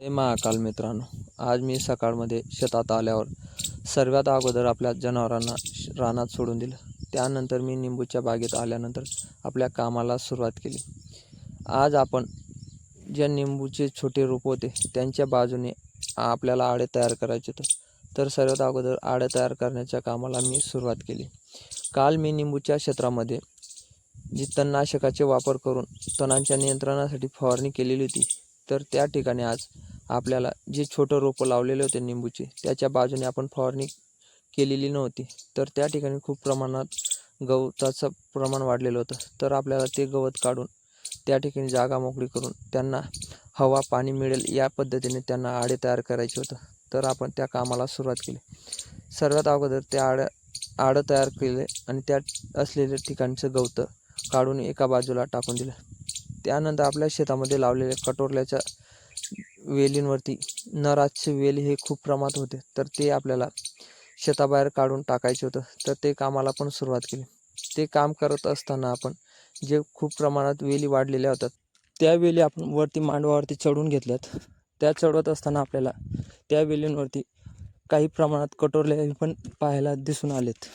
जय महाकाल मित्रांनो. आज मी सकाळमध्ये शेतात आल्यावर सर्वात अगोदर आपल्या जनावरांना श- रानात सोडून दिलं. त्यानंतर मी निंबूच्या बागेत आल्यानंतर आपल्या कामाला सुरुवात केली. आज आपण ज्या निंबूचे छोटे रोप होते त्यांच्या बाजूने आपल्याला आडे तयार करायचे होते. तर सर्वात अगोदर आडे तयार करण्याच्या कामाला मी सुरुवात केली. काल मी निंबूच्या क्षेत्रामध्ये जी तणनाशकाचे वापर करून तणांच्या नियंत्रणासाठी फवारणी केलेली होती तर त्या ठिकाणी आज आपल्याला जे छोटं रोपं लावलेले होते निंबूचे त्याच्या बाजूने आपण फवारणी केलेली नव्हती. तर त्या ठिकाणी खूप प्रमाणात गवताचं प्रमाण वाढलेलं होतं. तर आपल्याला ते गवत काढून त्या ठिकाणी जागा मोकळी करून त्यांना हवा पाणी मिळेल या पद्धतीने त्यांना आडे तयार करायचे होतं. तर आपण त्या कामाला सुरुवात केली. सर्वात अगोदर त्या आड्या आडं तयार केले आणि त्या असलेल्या ठिकाणचं गवतं काढून एका बाजूला टाकून दिलं. त्यानंतर आपल्या शेतामध्ये लावलेल्या कटोरल्याच्या वेलींवरती नराचे वेल हे खूप प्रमाणात होते. तर ते आपल्याला शेताबाहेर काढून टाकायचे होतं. तर ते कामाला पण सुरुवात केली. ते काम करत असताना आपण जे खूप प्रमाणात वेली वाढलेल्या होत्या त्या वेली आपण वरती मांडवावरती चढून घेतल्यात. त्या चढवत असताना आपल्याला त्या वेलींवरती काही प्रमाणात कटोरले पण पाहायला दिसून आलेत.